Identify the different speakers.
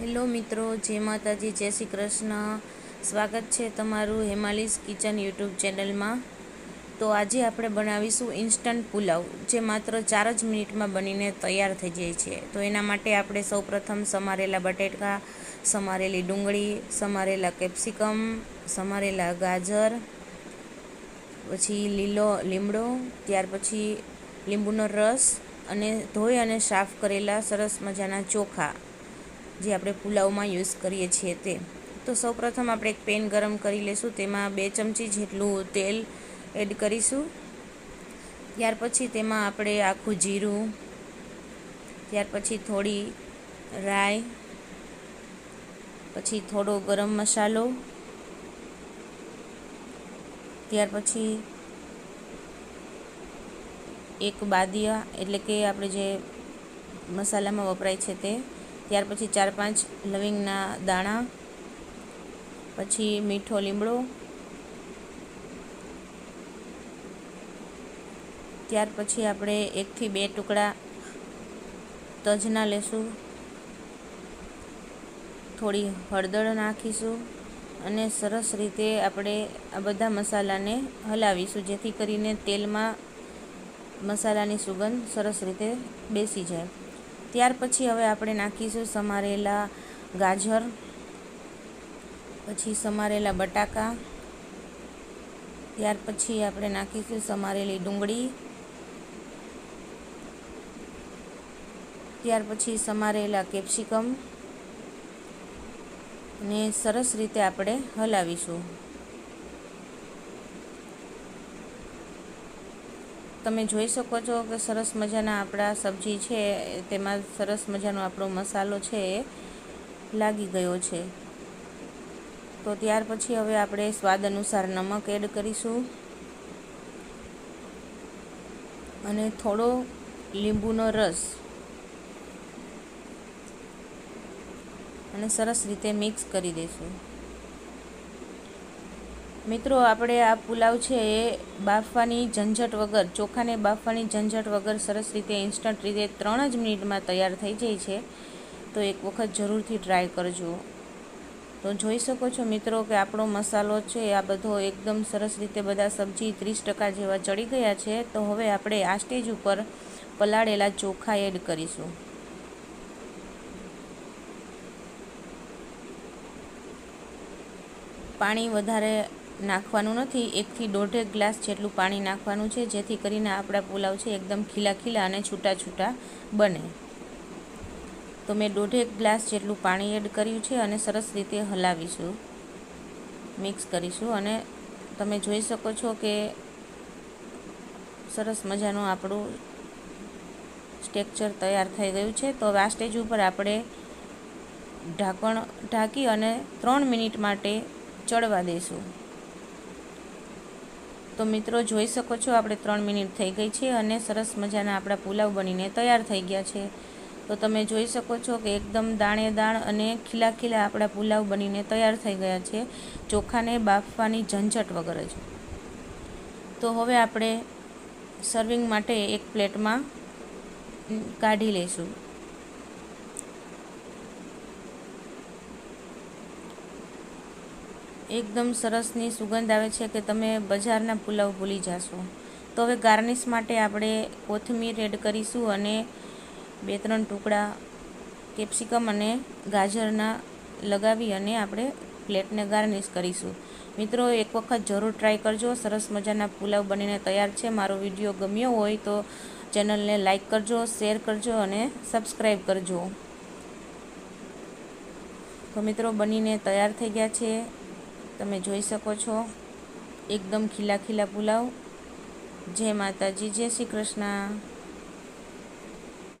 Speaker 1: Hello મિત્રો, જય માતાજી, જય શ્રી કૃષ્ણ. સ્વાગત છે તમારું હેમાલીસ કિચન યુટ્યુબ ચેનલમાં. તો આજે આપણે બનાવીશું ઇન્સ્ટન્ટ પુલાવ, જે માત્ર ચાર જ મિનિટમાં બનીને તૈયાર થઈ જાય છે. તો એના માટે આપણે સૌપ્રથમ સમારેલા બટેકા સમારેલી ડુંગળી, સમારેલા કેપ્સિકમ, સમારેલા ગાજર, પછી લીલો લીમડો, ત્યાર પછી લીંબુનો રસ અને ધોઈ અને સાફ કરેલા સરસ મજાના ચોખા. જે આપણે પુલાવમાં યુઝ કરીએ છીએ તે. તો સૌપ્રથમ આપણે એક પેન ગરમ કરી લઈશું તેમાં બે ચમચી જેટલું તેલ એડ કરીશું. ત્યાર પછી તેમાં આપણે આખું જીરું, ત્યાર પછી થોડી રાઈ, પછી થોડો ગરમ મસાલો, ત્યાર પછી એક બાદિયા એટલે કે આપણે જે મસાલામાં વપરાય છે તે ત્યાર પછી ચાર પાંચ લવિંગના દાણા, પછી મીઠો લીમડો, ત્યાર પછી આપણે એકથી બે ટુકડા તજના લેશું, થોડી હળદર નાખીશું અને સરસ રીતે આપણે આ બધા મસાલાને હલાવીશું, જેથી કરીને તેલમાં મસાલાની સુગંધ સરસ રીતે બેસી જાય. ત્યાર પછી હવે આપણે નાખીશું સમારેલા ગાજર, પછી સમારેલા બટાકા, ત્યાર પછી આપણે નાખીશું સમારેલી ડુંગળી, ત્યાર પછી સમારેલા કેપ્સિકમ, ને સરસ રીતે આપણે હલાવીશું. તમે જોઈ શકો છો કે સરસ મજાના આપણા સબ્જી છે, તેમાં સરસ મજાનો આપણો મસાલો છે એ લાગી ગયો છે. તો ત્યાર પછી હવે આપણે સ્વાદ અનુસાર નમક એડ કરીશું. અને થોડો લીંબુનો રસ. અને સરસ રીતે મિક્સ કરી દઈશું મિત્રો, આપણે આ પુલાવ છે એ બાફવાની ઝંઝટ વગર, ચોખાને બાફવાની ઝંઝટ વગર સરસ રીતે ઇન્સ્ટન્ટ રીતે ત્રણ જ મિનિટમાં તૈયાર થઈ જાય છે. તો એક વખત જરૂરથી ટ્રાય કરજો. તો જોઈ શકો છો મિત્રો કે આપણો મસાલો છે આ બધો એકદમ સરસ રીતે બધા સબ્જી ત્રીસ ટકા જેવા ચડી ગયા છે. તો હવે આપણે આ સ્ટેજ ઉપર પલાળેલા ચોખા એડ કરીશું. પાણી વધારે નાખવાનું નથી. એકથી દોઢેક ગ્લાસ જેટલું પાણી નાખવાનું છે, જેથી કરીને આપણા પુલાવ છે એકદમ ખીલા ખીલા અને છૂટા છૂટા બને. તો મેં દોઢેક ગ્લાસ જેટલું પાણી એડ કર્યું છે અને સરસ રીતે હલાવીશું. મિક્સ કરીશું અને તમે જોઈ શકો છો કે સરસ મજાનું આપણું સ્ટેક્ચર તૈયાર થઈ ગયું છે. તો આ સ્ટેજ ઉપર આપણે ઢાંકણ ઢાંકી અને ત્રણ મિનિટ માટે ચડવા દઈશું. તો મિત્રો જોઈ શકો છો, આપણે ત્રણ મિનિટ થઈ ગઈ છે અને સરસ મજાના આપણા પુલાવ બનીને તૈયાર થઈ ગયા છે. તો તમે જોઈ શકો છો કે એકદમ દાણે દાણ અને ખીલા ખીલા આપણા પુલાવ બનીને તૈયાર થઈ ગયા છે, ચોખાને બાફવાની ઝંઝટ વગર જ. તો હવે આપણે સર્વિંગ માટે એક પ્લેટમાં કાઢી લઈશું. એકદમ સરસની સુગંધ આવે છે કે તમે બજારના પુલાવ ભૂલી જશો. તો હવે ગાર્નિશ માટે આપણે કોથમીર એડ કરીશું અને બે ત્રણ ટુકડા કેપ્સિકમ અને ગાજરના લગાવી અને આપણે પ્લેટને ગાર્નિશ કરીશું. મિત્રો, એક વખત જરૂર ટ્રાય કરજો. સરસ મજાના પુલાવ બનીને તૈયાર છે. મારો વીડિયો ગમ્યો હોય તો ચેનલને લાઇક કરજો શેર કરજો અને સબસ્ક્રાઈબ કરજો. તો મિત્રો, બનીને તૈયાર થઈ ગયા છે. તમે જોઈ શકો છો. એકદમ ખીલા ખીલા પુલાવ. જય માતાજી જય શ્રી કૃષ્ણ.